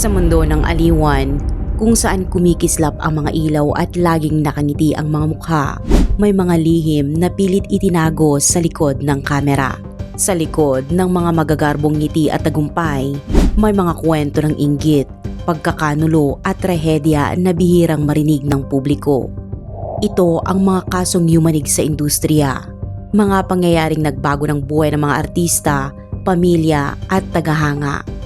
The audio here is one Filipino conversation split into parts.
Sa mundo ng aliwan, kung saan kumikislap ang mga ilaw at laging nakangiti ang mga mukha, may mga lihim na pilit itinago sa likod ng kamera. Sa likod ng mga magagarbong ngiti at tagumpay, may mga kwento ng inggit, pagkakanulo at trahedya na bihirang marinig ng publiko. Ito ang mga kasong yumanig sa industriya, mga pangyayaring nagbago ng buhay ng mga artista, pamilya at tagahanga.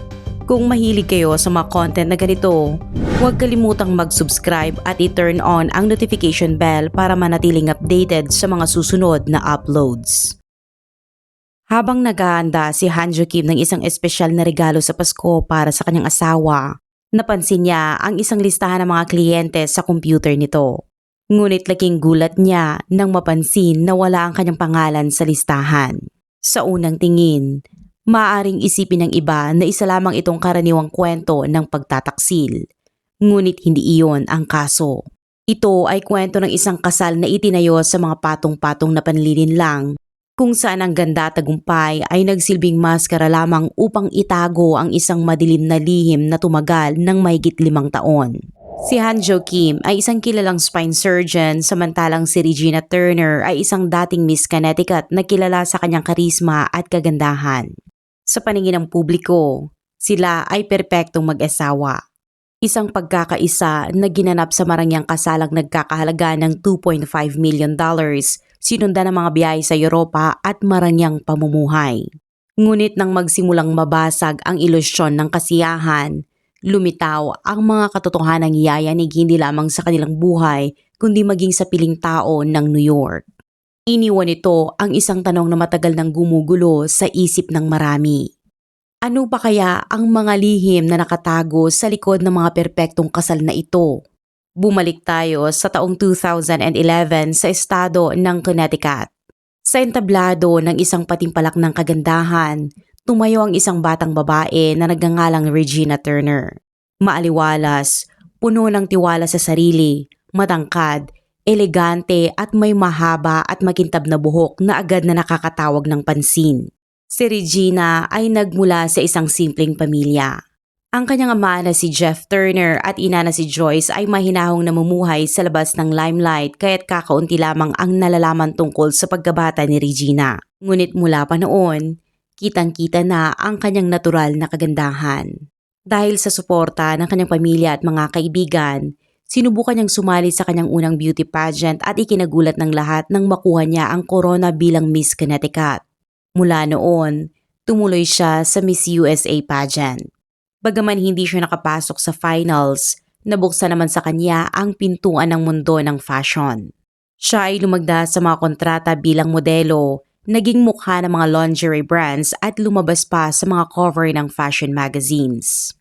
Kung mahilig kayo sa mga content na ganito, huwag kalimutang mag-subscribe at i-turn on ang notification bell para manatiling updated sa mga susunod na uploads. Habang naghahanda si Hanjo Kim ng isang espesyal na regalo sa Pasko para sa kanyang asawa, napansin niya ang isang listahan ng mga kliyente sa computer nito. Ngunit laking gulat niya nang mapansin na wala ang kanyang pangalan sa listahan. Sa unang tingin, maaring isipin ng iba na isa lamang itong karaniwang kwento ng pagtataksil. Ngunit hindi iyon ang kaso. Ito ay kwento ng isang kasal na itinayo sa mga patong-patong na panlilin lang kung saan ang ganda tagumpay ay nagsilbing maskara lamang upang itago ang isang madilim na lihim na tumagal ng mahigit limang taon. Si Hanjo Kim ay isang kilalang spine surgeon samantalang si Regina Turner ay isang dating Miss Connecticut na kilala sa kanyang karisma at kagandahan. Sa paningin ng publiko, sila ay perpektong mag-asawa. Isang pagkakaisa na ginanap sa marangyang kasalang nagkakahalaga ng 2.5 million dollars sinundan ng mga biyahe sa Europa at marangyang pamumuhay. Ngunit nang magsimulang mabasag ang ilusyon ng kasiyahan, lumitaw ang mga katotohanang yayanig hindi lamang sa kanilang buhay kundi maging sa piling tao ng New York. Iniwan ito ang isang tanong na matagal nang gumugulo sa isip ng marami. Ano pa kaya ang mga lihim na nakatago sa likod ng mga perpektong kasal na ito? Bumalik tayo sa taong 2011 sa estado ng Connecticut. Sa entablado ng isang patimpalak ng kagandahan, tumayo ang isang batang babae na nagngangalang Regina Turner. Maaliwalas, puno ng tiwala sa sarili, matangkad, elegante at may mahaba at makintab na buhok na agad na nakakatawag ng pansin. Si Regina ay nagmula sa isang simpleng pamilya. Ang kanyang ama na si Jeff Turner at ina na si Joyce ay mahinahong namumuhay sa labas ng limelight kaya't kakaunti lamang ang nalalaman tungkol sa pagkabata ni Regina. Ngunit mula pa noon, kitang-kita na ang kanyang natural na kagandahan. Dahil sa suporta ng kanyang pamilya at mga kaibigan, sinubukan niyang sumali sa kanyang unang beauty pageant at ikinagulat ng lahat nang makuha niya ang corona bilang Miss Connecticut. Mula noon, tumuloy siya sa Miss USA pageant. Bagaman hindi siya nakapasok sa finals, nabuksan naman sa kanya ang pintuan ng mundo ng fashion. Siya ay lumagda sa mga kontrata bilang modelo, naging mukha ng mga lingerie brands at lumabas pa sa mga cover ng fashion magazines.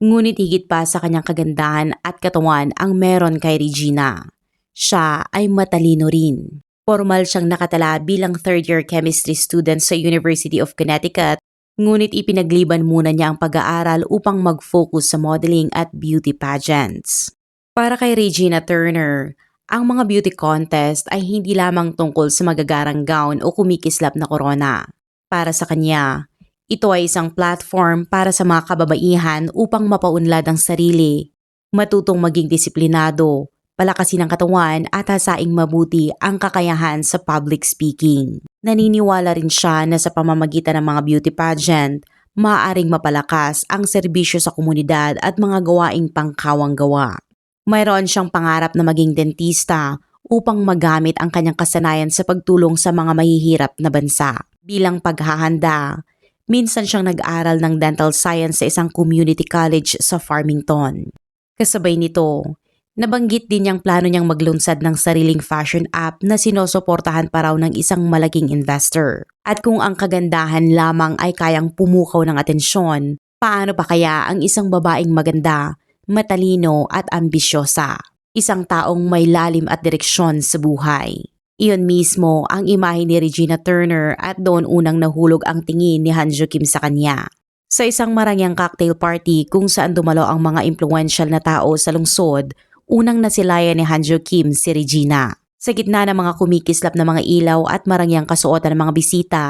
Ngunit higit pa sa kanyang kagandahan at katawan ang meron kay Regina. Siya ay matalino rin. Formal siyang nakatala bilang third-year chemistry student sa University of Connecticut ngunit ipinagliban muna niya ang pag-aaral upang mag-focus sa modeling at beauty pageants. Para kay Regina Turner, ang mga beauty contest ay hindi lamang tungkol sa magagarang gown o kumikislap na korona. Para sa kanya, ito ay isang platform para sa mga kababaihan upang mapaunlad ang sarili, matutong maging disiplinado, palakasin ang katawan at hasaing mabuti ang kakayahan sa public speaking. Naniniwala rin siya na sa pamamagitan ng mga beauty pageant, maaaring mapalakas ang serbisyo sa komunidad at mga gawaing pangkawang gawa. Mayroon siyang pangarap na maging dentista upang magamit ang kanyang kasanayan sa pagtulong sa mga mahihirap na bansa. Bilang paghahanda, minsan siyang nag-aral ng dental science sa isang community college sa Farmington. Kasabay nito, Nabanggit din niyang plano niyang maglunsad ng sariling fashion app na sinusuportahan pa raw ng isang malaking investor. At kung ang kagandahan lamang ay kayang pumukaw ng atensyon, paano pa kaya ang isang babaeng maganda, matalino at ambisyosa? Isang taong may lalim at direksyon sa buhay. Iyon mismo ang imahe ni Regina Turner at doon unang nahulog ang tingin ni Hanjo Kim sa kanya. Sa isang marangyang cocktail party kung saan dumalo ang mga impluential na tao sa lungsod, unang nasilayan ni Hanjo Kim si Regina. Sa gitna ng mga kumikislap na mga ilaw at marangyang kasuotan ng mga bisita,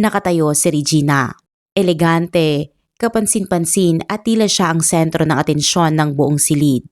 nakatayo si Regina. Elegante, kapansin-pansin at tila siya ang sentro ng atensyon ng buong silid.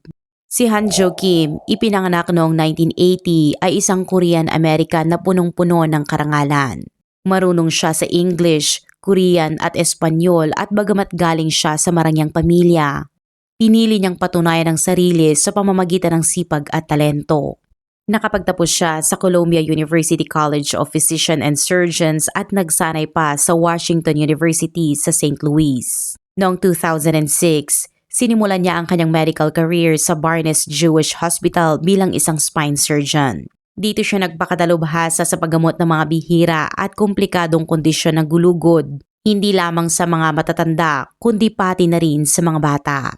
Si Hanjo Kim, ipinanganak noong 1980 ay isang Korean-American na punong-puno ng karangalan. Marunong siya sa English, Korean at Espanyol at bagamat galing siya sa marangyang pamilya, pinili niyang patunayan ang sarili sa pamamagitan ng sipag at talento. Nakapagtapos siya sa Columbia University College of Physicians and Surgeons at nagsanay pa sa Washington University sa St. Louis. Noong 2006, sinimulan niya ang kanyang medical career sa Barnes Jewish Hospital bilang isang spine surgeon. Dito siya nagpakadalubhasa sa paggamot ng mga bihira at komplikadong kondisyon ng gulugod, hindi lamang sa mga matatanda kundi pati na rin sa mga bata.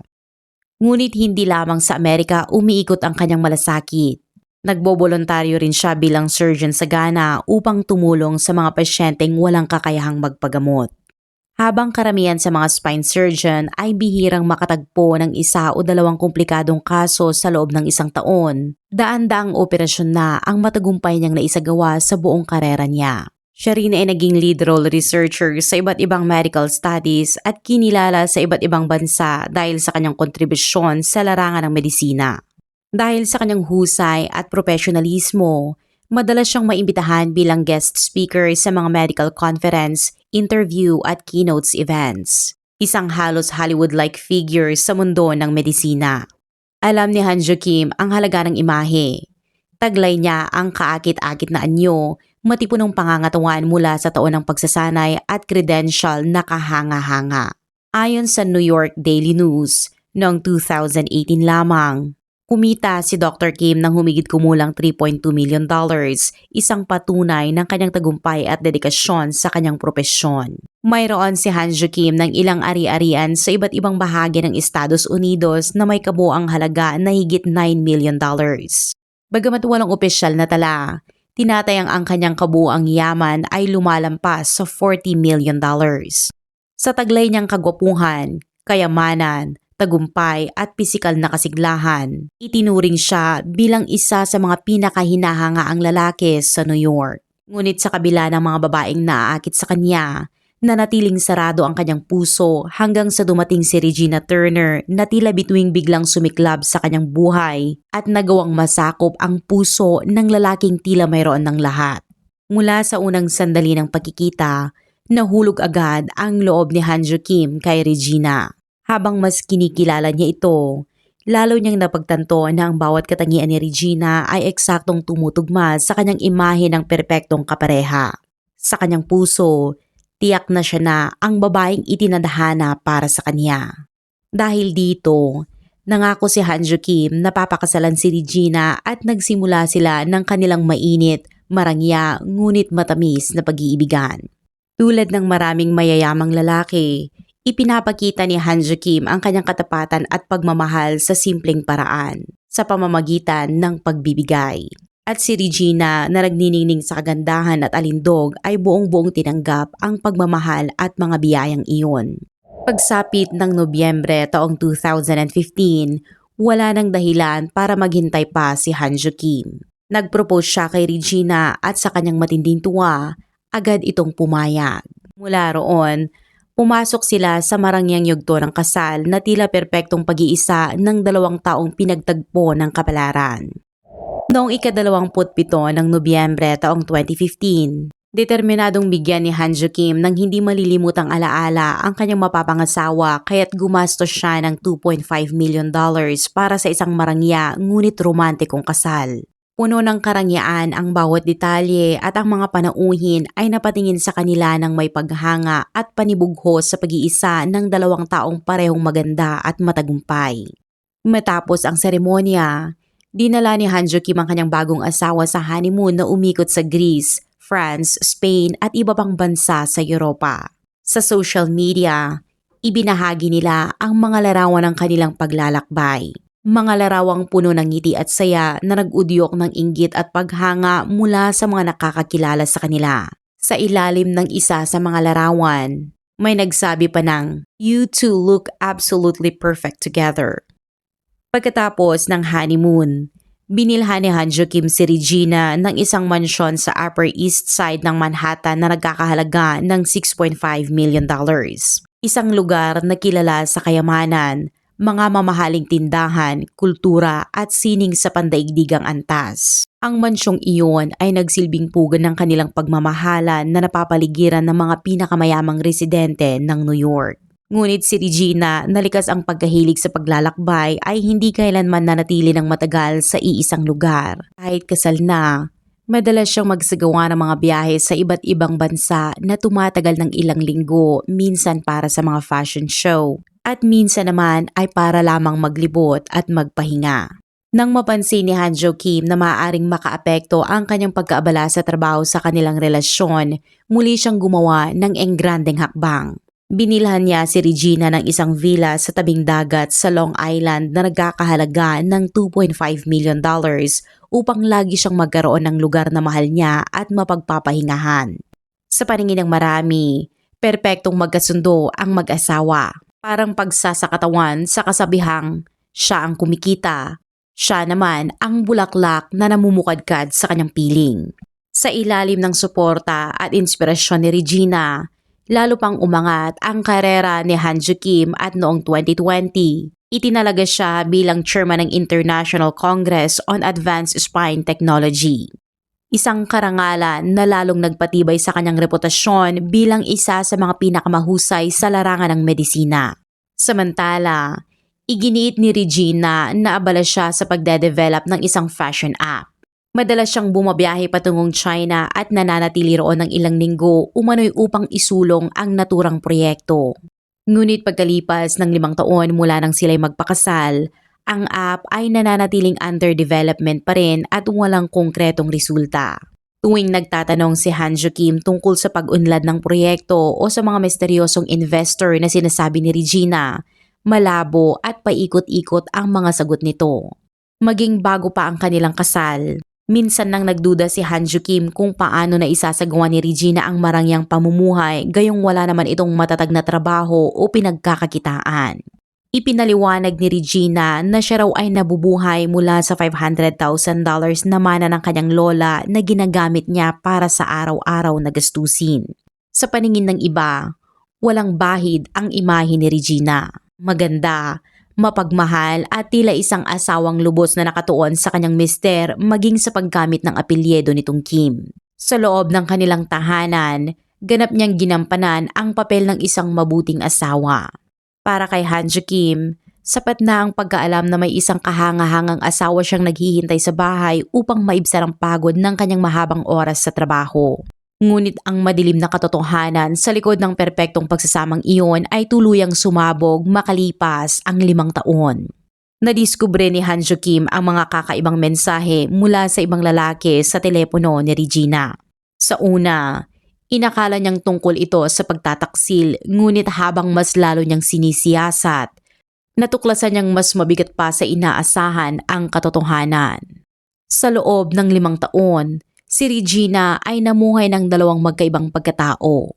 Ngunit hindi lamang sa Amerika umiikot ang kanyang malasakit. Nagbobolontaryo rin siya bilang surgeon sa Ghana upang tumulong sa mga pasyenteng walang kakayahang magpagamot. Habang karamihan sa mga spine surgeon ay bihirang makatagpo ng isa o dalawang komplikadong kaso sa loob ng isang taon, daan-daang operasyon na ang matagumpay niyang naisagawa sa buong karera niya. Siya rin ay naging lead role researcher sa iba't ibang medical studies at kinilala sa iba't ibang bansa dahil sa kanyang kontribusyon sa larangan ng medisina. Dahil sa kanyang husay at profesionalismo, madalas siyang maimbitahan bilang guest speaker sa mga medical conference, interview at keynotes events. Isang halos Hollywood-like figure sa mundo ng medisina. Alam ni Hanjo Kim ang halaga ng imahe. Taglay niya ang kaakit-akit na anyo, matipunong pangangatawan mula sa taon ng pagsasanay at credential na kahanga-hanga. Ayon sa New York Daily News, noong 2018 lamang, Kumita si Dr. Kim ng humigit kumulang 3.2 million dollars, isang patunay ng kanyang tagumpay at dedikasyon sa kanyang propesyon. Mayroon si Hanjo Kim ng ilang ari-arian sa iba't ibang bahagi ng Estados Unidos na may kabuang halaga na higit 9 million dollars. Bagamat walang opisyal na tala, tinatayang ang kanyang kabuang yaman ay lumalampas sa 40 million dollars. Sa taglay niyang kagwapuhan, kayamanan, tagumpay at pisikal na kasiglahan. Itinuring siya bilang isa sa mga pinakahinahangaang lalaki sa New York. Ngunit sa kabila ng mga babaeng naaakit sa kanya, nanatiling sarado ang kanyang puso hanggang sa dumating si Regina Turner na tila bituing biglang sumiklab sa kanyang buhay at nagawang masakop ang puso ng lalaking tila mayroon ng lahat. Mula sa unang sandali ng pagkikita, nahulog agad ang loob ni Hanjo Kim kay Regina. Habang mas kinikilala niya ito, lalo niyang napagtanto na ang bawat katangian ni Regina ay eksaktong tumutugma sa kanyang imahe ng perpektong kapareha. Sa kanyang puso, tiyak na siya na ang babaeng itinadhana para sa kanya. Dahil dito, nangako si Hanjo Kim na papakasalan si Regina at nagsimula sila ng kanilang mainit, marangya, ngunit matamis na pag-iibigan. Tulad ng maraming mayayamang lalaki, Ipinapakita ni Hanjo Kim ang kanyang katapatan at pagmamahal sa simpleng paraan sa pamamagitan ng pagbibigay. At si Regina na nagniningning sa kagandahan at alindog ay buong-buong tinanggap ang pagmamahal at mga biyayang iyon. Pagsapit ng Nobyembre taong 2015, wala nang dahilan para maghintay pa si Hanjo Kim. Nagpropose siya kay Regina at sa kanyang matinding tuwa, agad itong pumayag. Mula roon, Pumasok sila sa marangyang yugto ng kasal na tila perpektong pag-iisa ng dalawang taong pinagtagpo ng kapalaran. Noong ikadalawamput pito ng Nobyembre taong 2015, determinadong bigyan ni Hanjo Kim ng hindi malilimutang alaala ang kanyang mapapangasawa kaya't gumastos siya ng 2.5 million dollars para sa isang marangya ngunit romantikong kasal. Puno ng karangyaan ang bawat detalye at ang mga panauhin ay napatingin sa kanila ng may paghanga at panibughos sa pag-iisa ng dalawang taong parehong maganda at matagumpay. Matapos ang seremonya, dinala ni Hanjo Kim ang kanyang bagong asawa sa honeymoon na umikot sa Greece, France, Spain at iba pang bansa sa Europa. Sa social media, ibinahagi nila ang mga larawan ng kanilang paglalakbay. Mga larawang puno ng ngiti at saya na nag-udyok ng inggit at paghanga mula sa mga nakakakilala sa kanila. Sa ilalim ng isa sa mga larawan, may nagsabi pa ng, You two look absolutely perfect together. Pagkatapos ng honeymoon, binilhan ni Hanjo Kim si Regina ng isang mansyon sa Upper East Side ng Manhattan na nagkakahalaga ng 6.5 million dollars. Isang lugar na kilala sa kayamanan, mga mamahaling tindahan, kultura at sining sa pandaigdigang antas. Ang mansyong iyon ay nagsilbing pugan ng kanilang pagmamahalan na napapaligiran ng mga pinakamayamang residente ng New York. Ngunit si Regina, nalikas ang pagkahilig sa paglalakbay ay hindi kailanman nanatili ng matagal sa iisang lugar. Kahit kasal na, madalas siyang magsagawa ng mga biyahe sa iba't ibang bansa na tumatagal ng ilang linggo, minsan para sa mga fashion show, at minsan naman ay para lamang maglibot at magpahinga. Nang mapansin ni Hanjo Kim na maaaring makaapekto ang kanyang pagkaabala sa trabaho sa kanilang relasyon, muli siyang gumawa ng enggrandeng hakbang. Binilhan niya si Regina ng isang villa sa tabing dagat sa Long Island na nagkakahalaga ng 2.5 million dollars upang lagi siyang magkaroon ng lugar na mahal niya at mapagpapahingahan. Sa paningin ng marami, perpektong magkasundo ang mag-asawa. Parang pagsasakatawan sa kasabihang siya ang kumikita, siya naman ang bulaklak na namumukadkad sa kanyang piling. Sa ilalim ng suporta at inspirasyon ni Regina, lalo pang umangat ang karera ni Hanju Kim at noong 2020, itinalaga siya bilang chairman ng International Congress on Advanced Spine Technology. Isang karangalan na lalong nagpatibay sa kanyang reputasyon bilang isa sa mga pinakamahusay sa larangan ng medisina. Samantala, iginiit ni Regina na abala siya sa pagde-develop ng isang fashion app. Madalas siyang bumabiyahe patungong China at nananatili roon ng ilang linggo umano'y upang isulong ang naturang proyekto. Ngunit pagkalipas ng limang taon mula nang sila'y magpakasal, ang app ay nananatiling under development pa rin at walang konkretong resulta. Tuwing nagtatanong si Hanjo Kim tungkol sa pag-unlad ng proyekto o sa mga misteryosong investor na sinasabi ni Regina, malabo at paikot-ikot ang mga sagot nito. Maging bago pa ang kanilang kasal, minsan nang nagduda si Hanjo Kim kung paano na isasagawa ni Regina ang marangyang pamumuhay gayong wala naman itong matatag na trabaho o pinagkakakitaan. Ipinaliwanag ni Regina na siya raw ay nabubuhay mula sa $500,000 na mana ng kanyang lola na ginagamit niya para sa araw-araw na gastusin. Sa paningin ng iba, walang bahid ang imahe ni Regina. Maganda, mapagmahal at tila isang asawang lubos na nakatuon sa kanyang mister maging sa paggamit ng apelyedo nitong Kim. Sa loob ng kanilang tahanan, ganap niyang ginampanan ang papel ng isang mabuting asawa. Para kay Hanjo Kim, sapat na ang pagkaalam na may isang kahangahangang asawa siyang naghihintay sa bahay upang maibsan ang pagod ng kanyang mahabang oras sa trabaho. Ngunit ang madilim na katotohanan sa likod ng perpektong pagsasamang iyon ay tuluyang sumabog makalipas ang limang taon. Nadiskubre ni Hanjo Kim ang mga kakaibang mensahe mula sa ibang lalaki sa telepono ni Regina. Sa una, Inakala niyang tungkol ito sa pagtataksil ngunit habang mas lalo niyang sinisiyasat, natuklasan niyang mas mabigat pa sa inaasahan ang katotohanan. Sa loob ng limang taon, si Regina ay namuhay ng dalawang magkaibang pagkatao.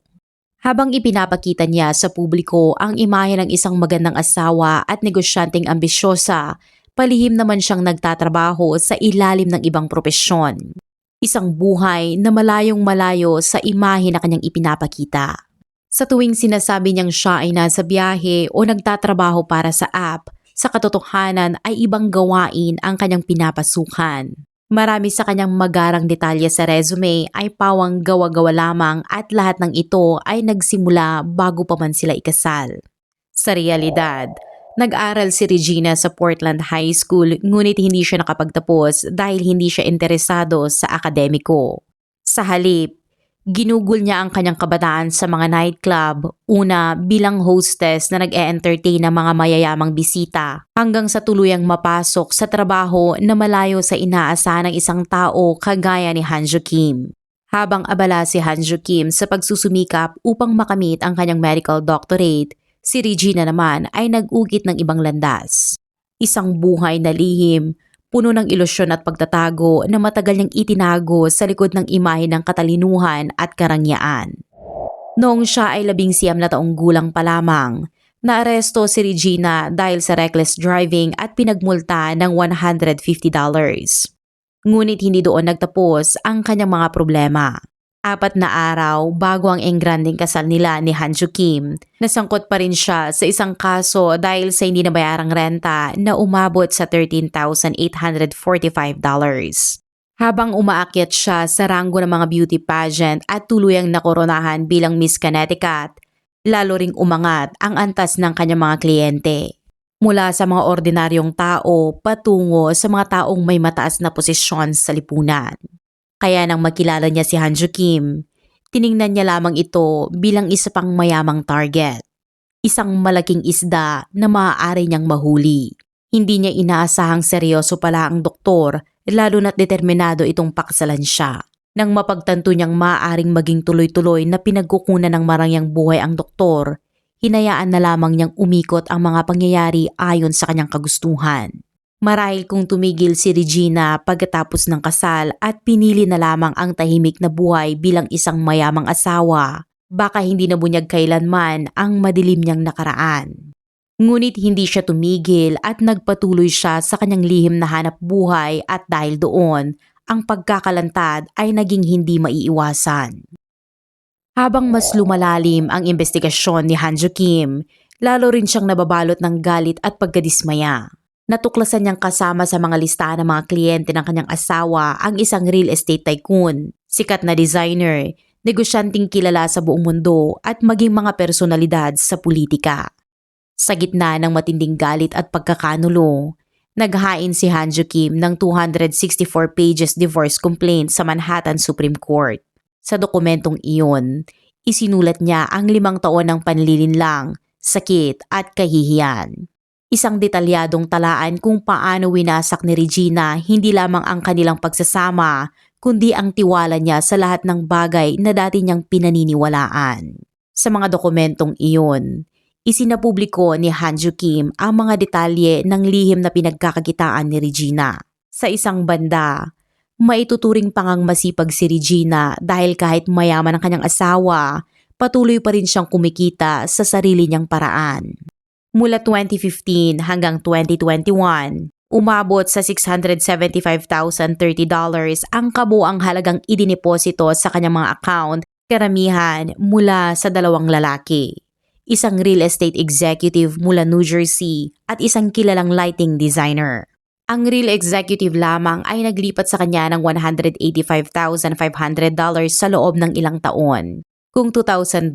Habang ipinapakita niya sa publiko ang imahe ng isang magandang asawa at negosyanteng ambisyosa, palihim naman siyang nagtatrabaho sa ilalim ng ibang propesyon. Isang buhay na malayong malayo sa imahe na kanyang ipinapakita. Sa tuwing sinasabi niyang siya ay nasa biyahe o nagtatrabaho para sa app, sa katotohanan ay ibang gawain ang kanyang pinapasukan. Marami sa kanyang magarang detalye sa resume ay pawang gawa-gawa lamang at lahat ng ito ay nagsimula bago pa man sila ikasal. Sa realidad, Nag-aral si Regina sa Portland High School ngunit hindi siya nakapagtapos dahil hindi siya interesado sa akademiko. Sa halip, ginugol niya ang kanyang kabataan sa mga nightclub, una bilang hostess na nag-e-entertain ng mga mayayamang bisita, hanggang sa tuluyang mapasok sa trabaho na malayo sa inaasahan ng isang tao kagaya ni Hanjo Kim. Habang abala si Hanjo Kim sa pagsusumikap upang makamit ang kanyang medical doctorate, Si Regina naman ay nag-ugit ng ibang landas. Isang buhay na lihim, puno ng ilusyon at pagtatago na matagal niyang itinago sa likod ng imahe ng katalinuhan at karangyaan. Noong siya ay labing siyam na taong gulang pa lamang, naaresto si Regina dahil sa reckless driving at pinagmulta ng $150. Ngunit hindi doon nagtapos ang kanyang mga problema. Apat na araw bago ang engranding kasal nila ni Hanju Kim, nasangkot pa rin siya sa isang kaso dahil sa hindi nabayarang renta na umabot sa $13,845. Habang umaakyat siya sa ranggo ng mga beauty pageant at tuluyang nakoronahan bilang Miss Connecticut, lalo ring umangat ang antas ng kanyang mga kliyente. Mula sa mga ordinaryong tao patungo sa mga taong may mataas na posisyon sa lipunan. Kaya nang makilala niya si Hanju Kim, tiningnan niya lamang ito bilang isa pang mayamang target. Isang malaking isda na maaari niyang mahuli. Hindi niya inaasahang seryoso pala ang doktor lalo na't determinado itong paksalan siya. Nang mapagtanto niyang maaaring maging tuloy-tuloy na pinagkukunan ng marangyang buhay ang doktor, hinayaan na lamang niyang umikot ang mga pangyayari ayon sa kanyang kagustuhan. Marahil kung tumigil si Regina pagkatapos ng kasal at pinili na lamang ang tahimik na buhay bilang isang mayamang asawa, baka hindi na bunyag kailanman ang madilim niyang nakaraan. Ngunit hindi siya tumigil at nagpatuloy siya sa kanyang lihim na hanap buhay at dahil doon, ang pagkakalantad ay naging hindi maiiwasan. Habang mas lumalalim ang investigasyon ni Hanjo Kim, lalo rin siyang nababalot ng galit at pagkadismaya. Natuklasan niyang kasama sa mga listahan ng mga kliyente ng kanyang asawa ang isang real estate tycoon, sikat na designer, negosyanteng kilala sa buong mundo at maging mga personalidad sa politika. Sa gitna ng matinding galit at pagkakanulo, naghain si Hanjo Kim ng 264 pages divorce complaint sa Manhattan Supreme Court. Sa dokumentong iyon, isinulat niya ang limang taon ng panlilinlang, sakit at kahihiyan. Isang detalyadong talaan kung paano winasak ni Regina hindi lamang ang kanilang pagsasama, kundi ang tiwala niya sa lahat ng bagay na dati niyang pinaniniwalaan. Sa mga dokumentong iyon, isinapubliko ni Hanju Kim ang mga detalye ng lihim na pinagkakakitaan ni Regina. Sa isang banda, maituturing pangang masipag si Regina dahil kahit mayaman ang kanyang asawa, patuloy pa rin siyang kumikita sa sarili niyang paraan. Mula 2015 hanggang 2021, umabot sa $675,030 ang kabuang halagang idiniposito sa kanyang mga account, karamihan mula sa dalawang lalaki. Isang real estate executive mula New Jersey at isang kilalang lighting designer. Ang real executive lamang ay naglipat sa kanya ng $185,500 sa loob ng ilang taon. Kung $2,000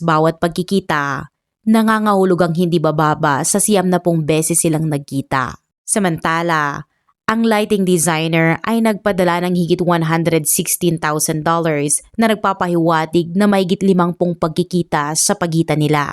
bawat pagkikita, nangangahulog ang hindi bababa sa siyam na pong beses silang nagkita. Samantala, ang lighting designer ay nagpadala ng higit $116,000 na nagpapahiwatig na mahigit limangpong pagkikita sa pagitan nila.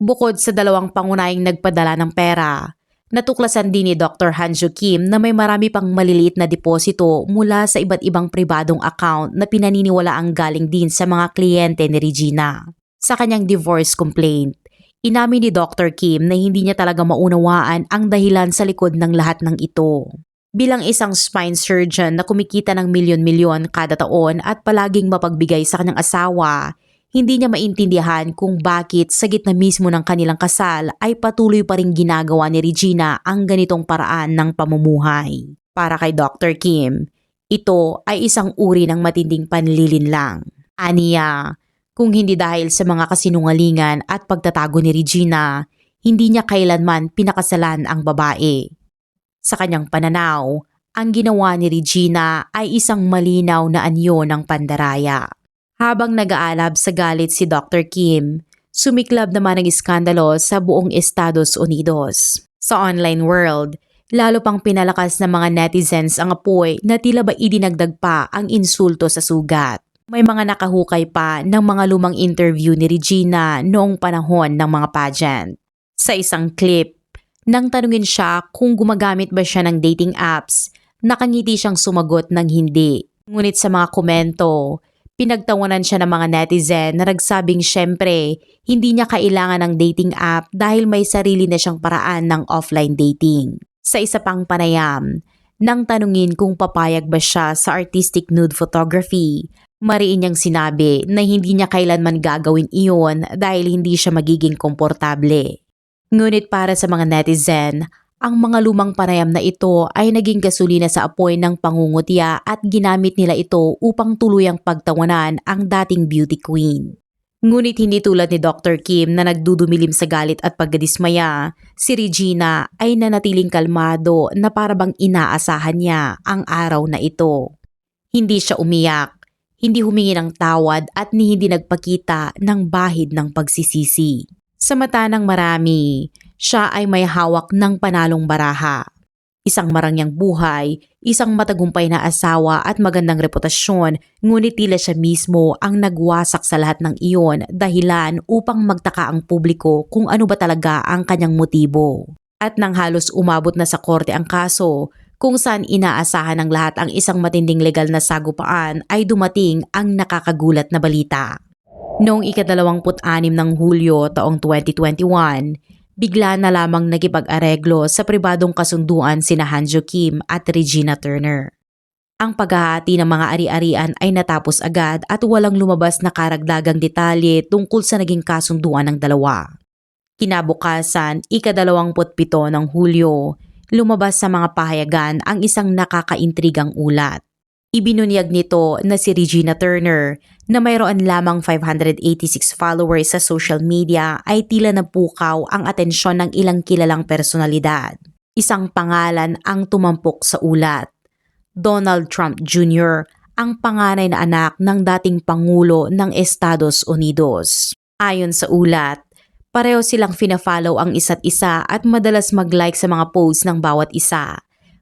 Bukod sa dalawang pangunahing nagpadala ng pera, natuklasan din ni Dr. Hanjo Kim na may marami pang maliliit na deposito mula sa iba't ibang pribadong account na pinaniniwala ang galing din sa mga kliyente ni Regina. Sa kanyang divorce complaint, Inamin ni Dr. Kim na hindi niya talaga maunawaan ang dahilan sa likod ng lahat ng ito. Bilang isang spine surgeon na kumikita ng milyon-milyon kada taon at palaging mapagbigay sa kanyang asawa, hindi niya maintindihan kung bakit sa gitna mismo ng kanilang kasal ay patuloy pa rin ginagawa ni Regina ang ganitong paraan ng pamumuhay. Para kay Dr. Kim, ito ay isang uri ng matinding panlilinlang. Aniya, kung hindi dahil sa mga kasinungalingan at pagtatago ni Regina, hindi niya kailanman pinakasalan ang babae. Sa kanyang pananaw, ang ginawa ni Regina ay isang malinaw na anyo ng pandaraya. Habang nag-aalab sa galit si Dr. Kim, sumiklab naman ang iskandalo sa buong Estados Unidos. Sa online world, lalo pang pinalakas ng mga netizens ang apoy na tila ba idinagdag pa ang insulto sa sugat. May mga nakahukay pa ng mga lumang interview ni Regina noong panahon ng mga pageant. Sa isang clip, nang tanungin siya kung gumagamit ba siya ng dating apps, nakangiti siyang sumagot ng hindi. Ngunit sa mga komento, pinagtawanan siya ng mga netizen na nagsabing syempre, hindi niya kailangan ng dating app dahil may sarili na siyang paraan ng offline dating. Sa isa pang panayam, nang tanungin kung papayag ba siya sa artistic nude photography, Mariin niyang sinabi na hindi niya kailanman gagawin iyon dahil hindi siya magiging komportable. Ngunit para sa mga netizen, ang mga lumang panayam na ito ay naging gasolina sa apoy ng pangungutya at ginamit nila ito upang tuluyang pagtawanan ang dating beauty queen. Ngunit hindi tulad ni Dr. Kim na nagdudumilim sa galit at pagdadismaya, si Regina ay nanatiling kalmado na parabang inaasahan niya ang araw na ito. Hindi siya umiyak, hindi humingi ng tawad at ni hindi nagpakita ng bahid ng pagsisisi. Sa mata ng marami, siya ay may hawak ng panalong baraha. Isang marangyang buhay, isang matagumpay na asawa at magandang reputasyon, ngunit tila siya mismo ang nagwasak sa lahat ng iyon dahilan upang magtaka ang publiko kung ano ba talaga ang kanyang motibo. At nang halos umabot na sa korte ang kaso, kung saan inaasahan ng lahat ang isang matinding legal na sagupaan ay dumating ang nakakagulat na balita. Noong ikadalawamput-anim ng Hulyo taong 2021, bigla na lamang nagipag-areglo sa pribadong kasunduan sina Hanjo Kim at Regina Turner. Ang paghahati ng mga ari-arian ay natapos agad at walang lumabas na karagdagang detalye tungkol sa naging kasunduan ng dalawa. Kinabukasan, ikadalawamput-pito ng Hulyo, lumabas sa mga pahayagan ang isang nakakaintrigang ulat. Ibinunyag nito na si Regina Turner na mayroon lamang 586 followers sa social media ay tila napukaw ang atensyon ng ilang kilalang personalidad. Isang pangalan ang tumampok sa ulat. Donald Trump Jr., ang panganay na anak ng dating Pangulo ng Estados Unidos. Ayon sa ulat, pareho silang fina-follow ang isa't isa at madalas mag-like sa mga posts ng bawat isa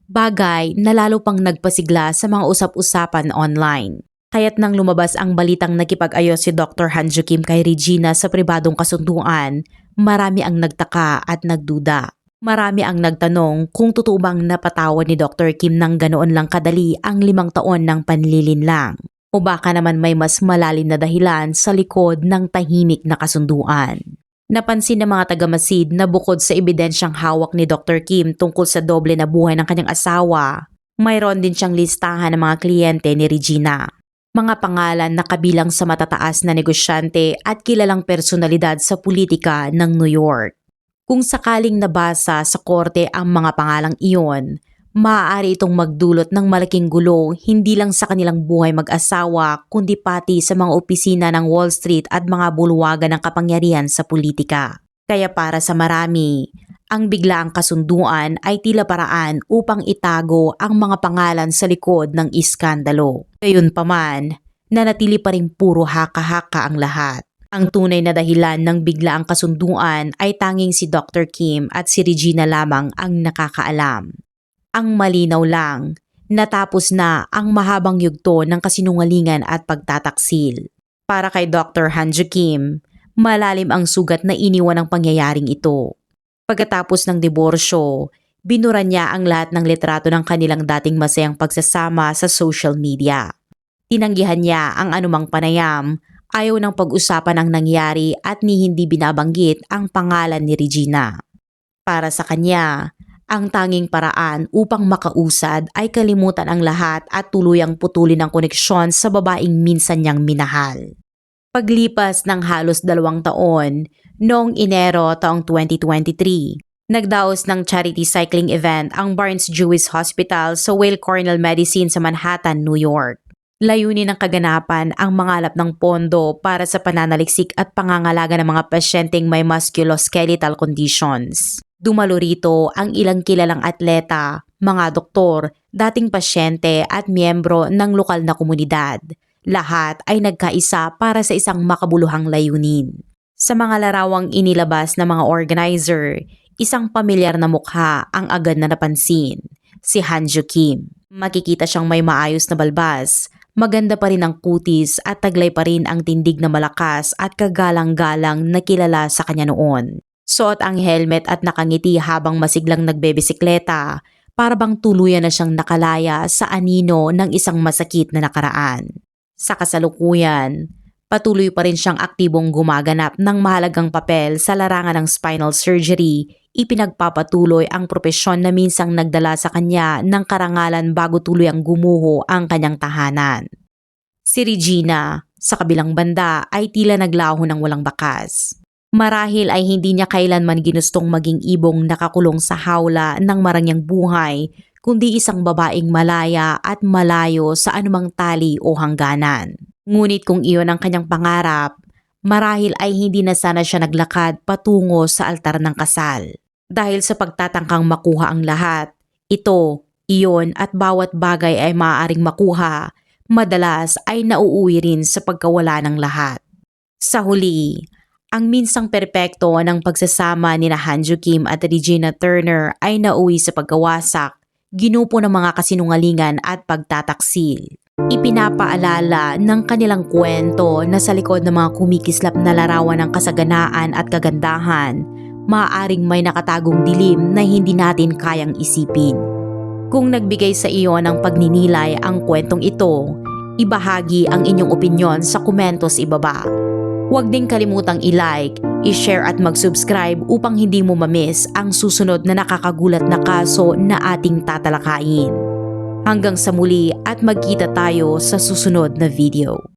bagay na lalo pang nagpasigla sa mga usap-usapan online. Kaya't nang lumabas ang balitang nakipag-ayos si Dr. Hanjo Kim kay Regina sa pribadong kasunduan, marami ang nagtaka at nagduda. Marami ang nagtanong kung totoo bang napatawad ni Dr. Kim ng ganoon lang kadali ang limang taon ng panlilinlang. O baka naman may mas malalim na dahilan sa likod ng tahimik na kasunduan. Napansin ng mga tagamasid na bukod sa ebidensyang hawak ni Dr. Kim tungkol sa doble na buhay ng kanyang asawa, mayroon din siyang listahan ng mga kliyente ni Regina. Mga pangalan na kabilang sa matataas na negosyante at kilalang personalidad sa politika ng New York. Kung sakaling nabasa sa korte ang mga pangalang iyon, maaari itong magdulot ng malaking gulo hindi lang sa kanilang buhay mag-asawa kundi pati sa mga opisina ng Wall Street at mga bulwagan ng kapangyarihan sa politika. Kaya para sa marami, ang biglaang kasunduan ay tila paraan upang itago ang mga pangalan sa likod ng iskandalo. Gayunpaman, nanatili pa rin puro haka-haka ang lahat. Ang tunay na dahilan ng biglaang kasunduan ay tanging si Dr. Kim at si Regina lamang ang nakakaalam. Ang malinaw lang, natapos na ang mahabang yugto ng kasinungalingan at pagtataksil. Para kay Dr. Hanjo Kim, malalim ang sugat na iniwan ng pangyayaring ito. Pagkatapos ng diborsyo, binura niya ang lahat ng litrato ng kanilang dating masayang pagsasama sa social media. Tinanggihan niya ang anumang panayam, ayaw ng pag-usapan ang nangyari at ni hindi binabanggit ang pangalan ni Regina. Para sa kanya, ang tanging paraan upang makausad ay kalimutan ang lahat at tuluyang putulin ang koneksyon sa babaeng minsan niyang minahal. Paglipas ng halos dalawang taon, noong Enero taong 2023, nagdaos ng charity cycling event ang Barnes Jewish Hospital sa Weill Cornell Medicine sa Manhattan, New York. Layunin ng kaganapan ang mangalap ng pondo para sa pananaliksik at pangangalaga ng mga pasyenteng may musculoskeletal conditions. Dumalo rito ang ilang kilalang atleta, mga doktor, dating pasyente at miyembro ng lokal na komunidad. Lahat ay nagkaisa para sa isang makabuluhang layunin. Sa mga larawang inilabas ng mga organizer, isang pamilyar na mukha ang agad na napansin, si Hanjo Kim. Makikita siyang may maayos na balbas, maganda pa rin ang kutis at taglay pa rin ang tindig na malakas at kagalang-galang na kilala sa kanya noon. Suot ang helmet at nakangiti habang masiglang nagbebisikleta para bang tuluyan na siyang nakalaya sa anino ng isang masakit na nakaraan. Sa kasalukuyan, patuloy pa rin siyang aktibong gumaganap ng mahalagang papel sa larangan ng spinal surgery, ipinagpapatuloy ang propesyon na minsang nagdala sa kanya ng karangalan bago tuluyang gumuho ang kanyang tahanan. Si Regina, sa kabilang banda ay tila naglaho ng walang bakas. Marahil ay hindi niya kailanman ginustong maging ibong nakakulong sa hawla ng marangyang buhay, kundi isang babaeng malaya at malayo sa anumang tali o hangganan. Ngunit kung iyon ang kanyang pangarap, marahil ay hindi na sana siya naglakad patungo sa altar ng kasal. Dahil sa pagtatangkang makuha ang lahat, ito, iyon at bawat bagay ay maaaring makuha, madalas ay nauuwi rin sa pagkawala ng lahat. Sa huli, ang minsang perpekto ng pagsasama ni na Hanju Kim at Regina Turner ay nauwi sa pagkawasak, ginupo ng mga kasinungalingan at pagtataksil. Ipinapaalala ng kanilang kwento na sa likod ng mga kumikislap na larawan ng kasaganaan at kagandahan, maaaring may nakatagong dilim na hindi natin kayang isipin. Kung nagbigay sa iyo ng pagninilay ang kwentong ito, ibahagi ang inyong opinyon sa komentos ibaba. Huwag ding kalimutang i-like, i-share at mag-subscribe upang hindi mo mamiss ang susunod na nakakagulat na kaso na ating tatalakayin. Hanggang sa muli at magkita tayo sa susunod na video.